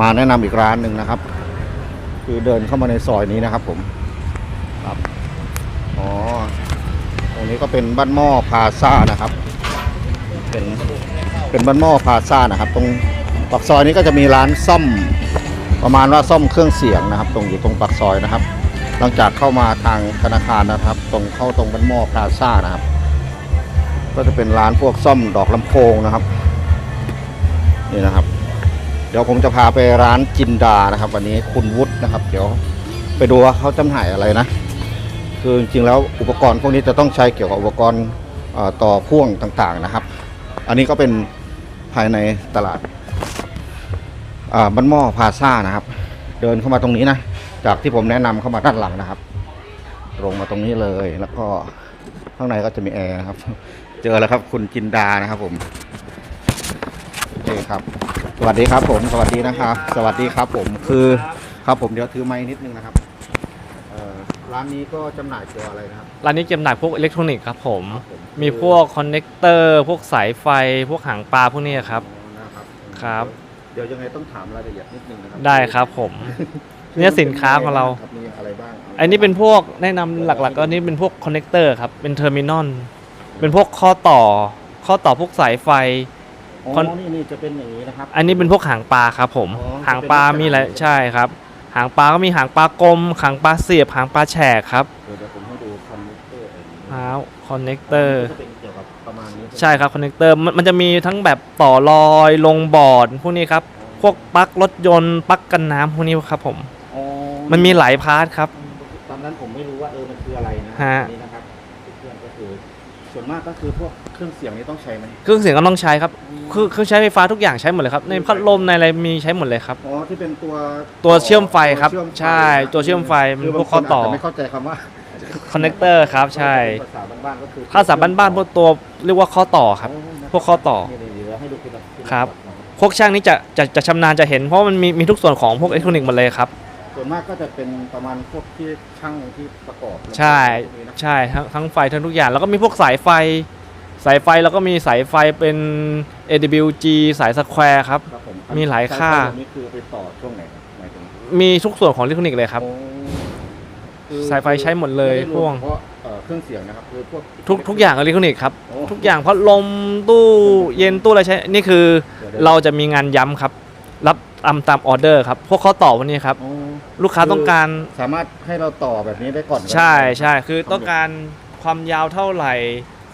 มาแนะนำอีกร้านหนึ่งนะครับ คือเดินเข้ามาในซอยนี้นะครับผมครับอ๋อตรงนี้ก็เป็นบ้านหม้อพาซ่านะครับ เป็นเป็นบ้านหม้อพาซ่านะครับ ตรงปากซอยนี้ก็จะมีร้านซ่อมประมาณว่าซ่อมเครื่องเสียงนะครับ ตรงอยู่ตรงปากซอยนะครับ หลังจากเข้ามาทางธนาคารนะครับ ตรงเข้าตรงบ้านหม้อพาซ่านะครับ ก็จะเป็นร้านพวกซ่อมดอกลำโพงนะครับ นี่นะครับ เดี๋ยวผมจะพาไปร้านจินดานะครับ วันนี้คุณวุฒินะครับ เดี๋ยวไปดูว่าเขาจำหน่ายอะไรนะ คือจริงๆแล้วอุปกรณ์พวกนี้จะต้องใช้เกี่ยวกับอุปกรณ์ต่อพ่วงต่างๆนะครับ อันนี้ก็เป็นภายในตลาดบ้านหม้อพาซ่านะครับ เดินเข้ามาตรงนี้นะ จากที่ผมแนะนำเข้ามาด้านหลังนะครับลงมาตรงนี้เลยแล้วก็ข้างในก็จะมีแอร์นะครับ เจอแล้วครับคุณจินดานะครับผมนี่ครับ สวัสดีครับผมสวัสดีนะครับ สวัสดีครับผมคือครับผมเดี๋ยวถือไม้นิดนึงนะครับเอ่อร้านนี้ก็จำหน่ายเกี่ยวอะไรนะครับ ร้านนี้จำหน่ายพวกอิเล็กทรอนิกส์ครับผม ครับผม มีพวกคอนเนคเตอร์พวกสายไฟ พวกหางปลาพวกนี้ครับ นะครับครับ เดี๋ยวยังไงต้องถามรายละเอียดนิดนึงนะครัได้ครับผม เนี่ยสินค้าของเรา คบมีอะไรบ้างอันนี้เป็นพวกแนะนำหลักๆก็นี่เป็นพวกคอนเนคเตอร์ครับ เป็นเทอร์มินอล เป็นพวกข้อต่อ ข้อต่อพวกสายไฟ อ๋อคอน นี่นี่จะเป็นอย่างนี้นะครับ อันนี้เป็นพวกหางปลาครับผม อ๋อหางปลาจะเป็นมีอะไรลักษณะ ใช่ครับ หางปลาก็มีหางปลากลมหางปลาเสียบหางปลาแฉกครับเดี๋ยวเดี๋ยวผมให้ดูคอนเนคเตอร์อะไรอย่างนี้อ้าวคอนเนคเตอร์จะเป็นเกี่ยวกับประมาณนี้ใช่ครับคอนเนคเตอร์มันมันจะมีทั้งแบบต่อลอยลงบอร์ดพวกนี้ครับ พวกปลั๊กรถยนต์ปลั๊กกันน้ำพวกนี้ครับผม อ๋อมันมีหลายพาร์ทครับ ตอนนั้นผมไม่รู้ว่าเออมันคืออะไรนะฮะ อันนี่นะครับเครื่องก็คือ ส่วนมากก็คือพวกเครื่องเสียงนี่ต้องใช้ไหมเครื่องเสียงก็ต้องใช้ครับคือเครื่องใช้ไฟฟ้าทุกอย่างใช้หมดเลยครับในพัดลมในอะไรมีใช้หมดเลยครับ อ๋อที่เป็นตัวตัวเชื่อมไฟครับตัวเชื่อมไฟใช่ตัวเชื่อมไฟมันคืพวกข้อต่อบางคนอาจจะไม่เข้าใจคำว่าคอนเนคเตอร์ครับใช่ภาษาบ้านๆก็คือถ้าสาบ้านๆพวกตัวเรียกว่าข้อต่อครับ พวกข้อต่อ นี่ๆเดี๋ยวให้ดูทีละทีละครับนะพวกช่างนี้จะจะจะชำนาญจะเห็นเพราะมันมีมีทุกส่วนของพวกอิเล็กทรอนิกส์หมดเลยครับ ส่วนมากก็จะเป็นประมาณพวกที่ช่างที่ประกอบใช่พวกนี้นะใช่ทั้งทั้งไฟทั้งทุกอย่าง แล้วก็มีพวกสายไฟ สายไฟแล้วก็มีสายไฟเป็น AWG สายสแควร์ครับ ครับผมมีหลายค่าสไฟแบบนี้คือไปต่อช่วงไหนครับหมายถึงมีทุกส่วนของอิเล็กทรอนิกส์เลยครับ โอ้คือสายไฟใช้หมดเลยไม่ได้รพ่วง เฉพาะเอ่อเครื่องเสียงนะครับคือพวกทุกทุกอย่างอิเล็กทรอนิกส์ครับ โอ้ ทุกอย่างพัดลมตู้เย็นตู้อะไรใช้ นี่คือดี๋ยวๆ เราจะมีงานย้ำครับ รับตามตามออเดอร์ครับ พวกข้อต่อพวกนี้ครับ โอ้ ลูกค้าต้องการ สามารถให้เราต่อแบบนี้ได้ก่อนไหมใช่ใช่คือต้องการความยาวเท่าไหร่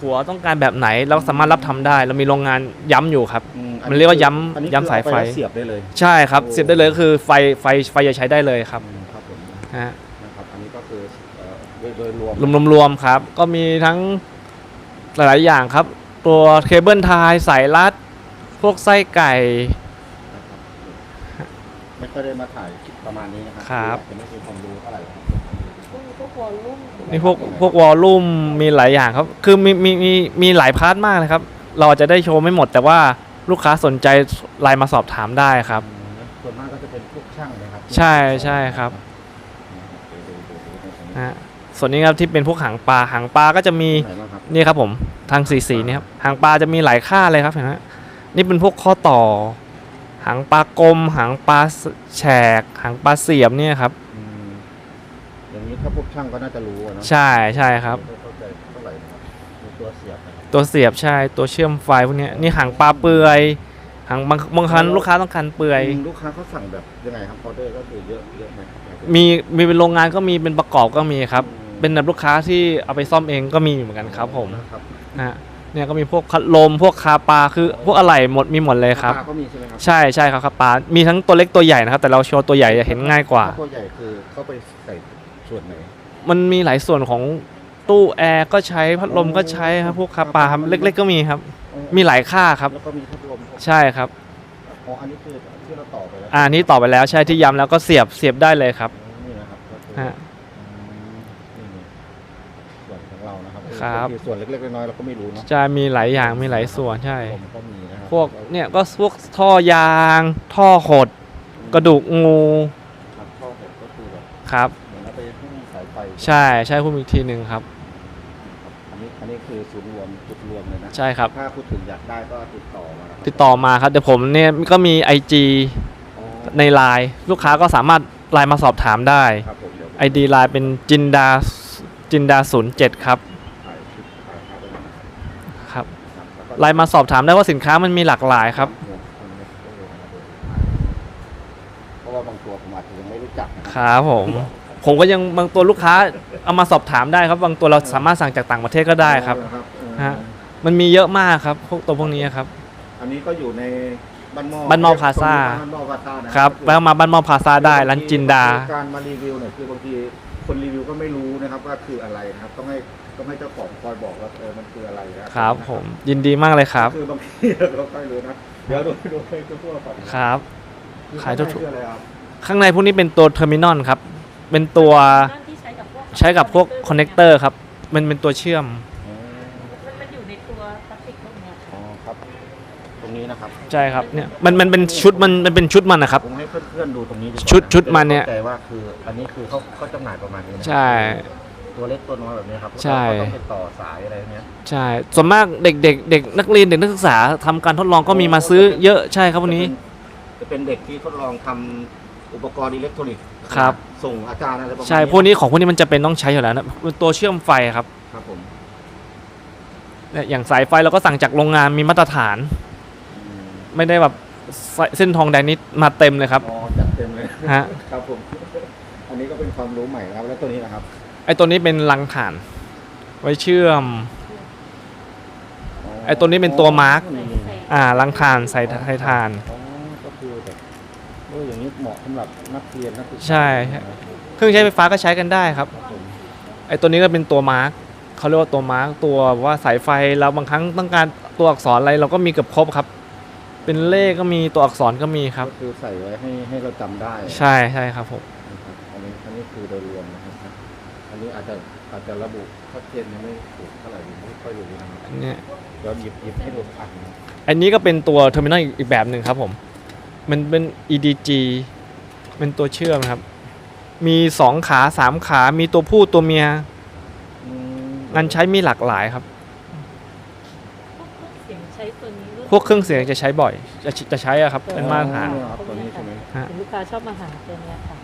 หัวต้องการแบบไหนเราสามารถรับทำได้ เรามีโรงงานย้ำอยู่ครับ อือัมันเรียกว่าย้ำอันนี้ย้ำสายไฟ คือเอปแล้วเสียบได้เลย ใช่ครับโอ้ เสียบได้เลยก็คือไฟไฟไฟจะใช้ได้เลยครับอืมครับผมฮะนะครับอันนี้ก็คือเอ่อโดยโดยรวมรวมรวมๆครับ ก็มีทั้งหลายๆอย่างครับ ตัวเคเบิลไทายสายรัด พวกไส้ไก่นะครับ ไม่ค่อยได้มาถ่ายคลิปประมาณนี้นะครัครับ จะไม่มีความรู้เท่าไหร่ครับนี่พวกพวกวอลลุ่มมีหลายอย่างครับ คือมีมีมีมีหลายพาร์ทมากเลยครับ เราอาจจะได้โชว์ไม่หมด แต่ว่าลูกค้าสนใจไลน์มาสอบถามได้ครับอืมส่วนมากก็จะเป็นพวกช่างนะครับใช่ใช่ครับฮะส่วนนี้ครับที่เป็นพวกหางปลาหางปลาก็จะมี ไหนบ้างครับนี่ครับผมทางสีสีนี่ครับหางปลาจะมีหลายค่าเลยครับเห็นไหมนี่เป็นพวกข้อต่อ หางปลากลม หางปลาแฉก หางปลาเสียบเนี่ยครับ อืมอย่างนี้ถ้าพวกช่างก็น่าจะรู้อะเนาะใช่ใช่ครับไม่เข้าใจเท่าไหร่นะครับมีตัวเสียบนะครับตัวเสียบใช่ตัวเชื่อมไฟพวกเนี้ยนี่หางปลาเปื่อยหางบางบางครั้งลูกค้าต้องการเปื่อย อืมลูกค้าเขาสั่งแบบยังไงครับออเดอร์ก็คือเยอะเยอะไหมครับมีมีเป็นโรงงานก็มีเป็นประกอบก็มีครับ เป็นแบบลูกค้าที่เอาไปซ่อมเองก็มีเหมือนกันครับผมครับ นะฮะ เนี่ยก็มีพวกพัดลมพวกคาปลาคือพวกอะไหล่หมดมีหมดเลยครับ ปลาก็มีใช่ไหมครับใช่ใช่ครับครับปลามีทั้งตัวเล็กตัวใหญ่นะครับ แต่เราโชว์ตัวใหญ่จะเห็นง่ายกว่าถ้ตัวใหญ่คือเข้าไปใส่ส่วนไหนมันมีหลายส่วนของตู้แอร์ก็ใช้พัดลมก็ใช้ครับพวกคาปลาครับเล็ก ๆ ก็มีครับ มีหลายค่าครับ แล้วก็มีพัดลมใช่ครับอ๋ออันนี้คือที่เราต่อไปแล้วอ่านี้ต่อไปแล้วใช่ที่ย้ำแล้วก็เสียบเสียบได้เลยครับนี่นะครับก็คือ ฮะ อืมนี่นี่ส่วนของเรานะ ครับครับางทีส่วนเล็กๆน้อยๆเราก็ไม่รู้เนาะจะมีหลายอย่างมีหลายส่วนใช่ผมก็มีนะครับพวกเนี่ยก็พวกท่อยาง ท่อหดกระดูกงูครับข้อหกก็คือแบบครับเหมือนเอาไปหุ้มสายไฟใช่ใช่พูดอีกทีหนึ่งครับ อันนี้อันนี้คือศูนย์รวมจุดรวมเลยนะใช่ครับ ถ้าพูดถึงอยากได้ก็ติดต่อมานะครับติดต่อมาครับเดี๋ยวผมเนี่ยก็มี IG อ๋อในไลน์ลูกค้าก็สามารถไลน์มาสอบถามได้ ครับผมเดี๋ยว ID ไลน์เป็นจินดาจินดา07ครับ ไลน์มาสอบถามได้ว่าสินค้ามันมีหลากหลายครับ เพราะว่าบางตัวผมอาจจะยังไม่รู้จักนะคครับรับผม ผมก็ยังบางตัวลูกค้าเอามาสอบถามได้ครับ บางตัวเราสามารถสั่งจากต่างประเทศก็ได้ครับอ๋อเหอฮะ มันมีเยอะมากครับพวกตัวพวกนี้ครับ อันนี้ก็อยู่ในบ้านหม้อบ้านหม้อพลาซ่า บ้านหม้อพลาซ่านะครับแวะมาบ้านมอพลาซาได้ร้านจินดาการมารีวิวเนี่ยคือบางทีคนรีวิวก็ไม่รู้นะครับว่าคืออะไรนะครับต้องให้ ต้องให้เจ้าของคอยบอกว่าเออมันคืออะไรนะครับผมยินดีมากเลยครับ คือบางทีเราไม่รู้นะเดี๋ยวดูดูให้ทั่วๆก่อนครับคือขายทั่วๆ คืออะไรครับข้างในพวกนี้เป็นตัวเทอร์มินอลครับ เป็นตัวด้านที่ใช้กับพวกใช้กับพวกคอนเนคเตอร์ครับ มันเป็นตัวเชื่อม อ๋อมันมันอยู่ในตัวพลาสติกพวกเนี้ยอ๋อครับ ตรงนี้นะครับ ใช่ครับ เนี่ย มัน มันเป็นชุด มัน มันเป็นชุดมันนะครับ ผมให้เพื่อนๆดูตรงนี้ดีกว่าชุดชุดมันเนี่ยแต่ว่าคืออันนี้คือเขาเขาจำหน่ายประมาณนี้นะใช่ ตัวเล็กตัวน้อยแบบนี้ครับใช่เขาต้องไปต่อสายอะไรเนี้ยใช่ส่วนมากเด็กเด็กเด็กนักเรียนเด็กนักศึกษาทำการทดลองก็มีมาซื้อเยอะใช่ครับพวกนี้ จะเป็นเด็กที่ทดลองทำอุปกรณ์อิเล็กทรอนิกส์ครับ ส่งอาจารย์อะไรประมาณใช่พวกนี้ของพวกนี้มันจะเป็นต้องใช้อยู่แล้วนะเป็นตัวเชื่อมไฟครับครับผมเนี่ยอย่างสายไฟเราก็สั่งจากโรงงานมีมาตรฐาน อืมไม่ได้แบบไฟเส้นทองแดงนี้มาเต็มเลยครับอ๋อจัดเต็มเลย ฮะ ครับผม อันนี้ก็เป็นความรู้ใหม่นะครับ แล้วตัวนี้นะครับ ไอตัวนี้เป็นรังถ่าน ไว้เชื่อม ไอ้ตัวนี้เป็นตัวมาร์คอ่ารังถ่านใส่ไทยทาน อ๋อก็คือแบบเอออย่างนี้เหมาะสำหรับนักเรียนนักศึกษาใช่ใช่ เครื่องใช้ไฟฟ้าก็ใช้กันได้ครับ ครับผมไอตัวนี้ก็เป็นตัวมาร์กเขาเรียกว่าตัวมาร์กตัวว่าสายไฟเราบางครั้งต้องการตัวอักษรอะไรเราก็มีเกือบครบครับ เป็นเลขก็มีตัวอักษรก็มีครับ ก็คือใส่ไว้ให้ให้เราจำได้ใช่ใช่ครับผม นะครับอันนี้อันนี้คือโดยรวมนะครับ อันนี้อาจจะอาจจะระบุชัดเจนยังไม่ถูกเท่าไหร่ยังไม่ค่อยรู้นะครับอันเนี้ยเดี๋ยวหยิบหยิบให้ดูอันหนึ่งอันนี้ก็เป็นตัวเทอร์มินอลอีกแบบหนึ่งครับผม มันเป็น EDG เป็นตัวเชื่อมครับ มีสองขาสามขา มีตัวผู้ตัวเมีย อืมงานใช้มีหลากหลายครับ พวกเครื่องเสียงใช้ตัวนี้ด้วยพวกเครื่องเสียงจะใช้บ่อย จะจะใช้อะครับ เป็นมาตรฐานอ๋อครับตัวนี้ใช่ไหมฮะเห็นลูกค้าชอบมาหาตัวเนี้ยค่ะอ๋อ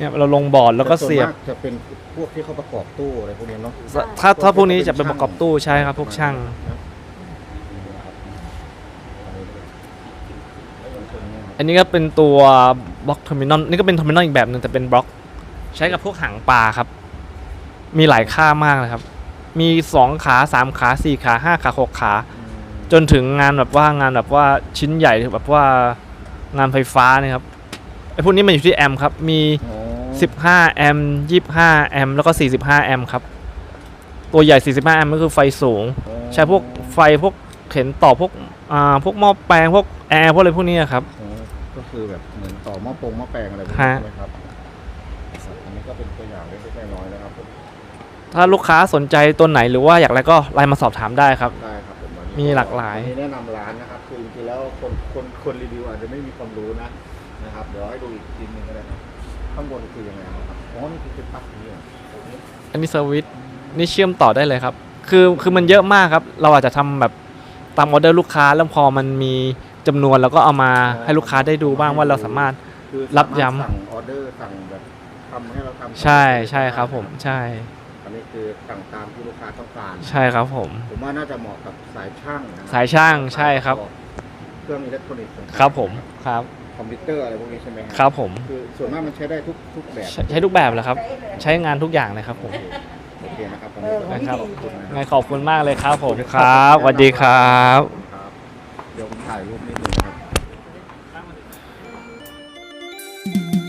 เนี่ยเราลงบอร์ดแล้วก็เสียบ ต่วนมากจะเป็นพวกที่เขาประกอบตู้อะไรพวกนี้เนาะถ้าถ้าพวกนี้จะเป็นประกอบตู้ใช่ครับพวกช่างอันนี้ก็เป็นตัวบล็อกเทอร์มินอลนี่ก็เป็นเทอร์มินอลอีกแบบหนึ่งแต่เป็นบล็อก ใช้กับพวกหางปลาครับ มีหลายค่ามากเลยครับ มีสองขาสามขาสี่ขาห้าขาหกขาจนถึงงานแบบว่างานแบบว่าชิ้นใหญ่แบบว่างานไฟฟ้าเนี่ยครับไอ้พวกนี้มันอยู่ที่แอมป์ครับ มี 15 แอมป์25 แอมป์แล้วก็ 45 แอมป์ครับ ตัวใหญ่ 45 แอมป์ก็คือไฟสูง ใช้พวกไฟพวกเข็นต่อพวกอ่าพวกหม้อแปลงพวกแอร์พวกอะไรพวกนี้ครับ อ๋อก็คือแบบเหมือนต่อหม้อปงหม้อแปลงอะไรพวกนี้ฮะ ใช่ไหมครับอันนี้ก็เป็นตัวอย่างเล็กๆน้อยๆนะครับผมถ้าลูกค้าสนใจตัวไหนหรือว่าอยากอะไรก็ไลน์มาสอบถามได้ครับ ได้ครับผมวันนี้มีหลากหลาย วันนี้แนะนำร้านนะครับคือจริงๆแล้วคนคนคนรีวิวอาจจะไม่มีความรู้นะนะครับเดี๋ยวให้ดูอีกทีหนึงก็ได้นะ ข้างบนคือยังไงครับอ๋อนี่คือเป็นปลั๊กนี่เหรอโอ้โหอันนี้สวิตช์นี่เชื่อมต่อได้เลยครับ คือคือมันเยอะมากครับ เราอาจจะทำแบบตามออเดอร์ลูกค้าแล้วพอมันมีจำนวนเราก็เอามาให้ลูกค้าได้ดูบ้างว่าเราสามารถ คือรับย้ำสั่งออเดอร์สั่งแบบทำให้เราทำใช่ใช่ครับผมใช่อันนี้คือสั่งตามที่ลูกค้าต้องการ ใช่ครับผม ผมว่าน่าจะเหมาะกับสายช่างนะครับสายช่างใช่ครับ เครื่องอิเล็กทรอนิกส์ต่างๆครับผมครับค อมพิวเตอร์อะไรพวกนี้ใช่ไหมครับผมคือส่วนมากมันใช้ได้ทุกทุกแบบใช้ทุกแบบเหรอครับ ใช้งานทุกอย่างเลยครับผมโอเคนะครับวันะครับไงขอบคุณมากเลยครับผมครับสวัสดีครับเดี๋ยวผมถ่ายรูปนิดนึงครับ